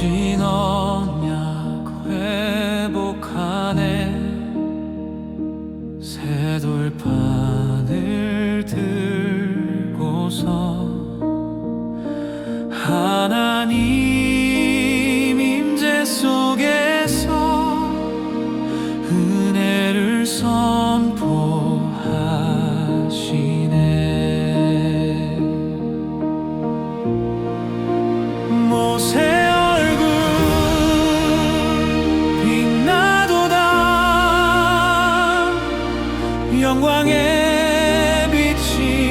신 언약 회복하네. 새 돌판을 들고서 하나님 임재 속에서 은혜를 선포하시네. 모세 영광의 빛이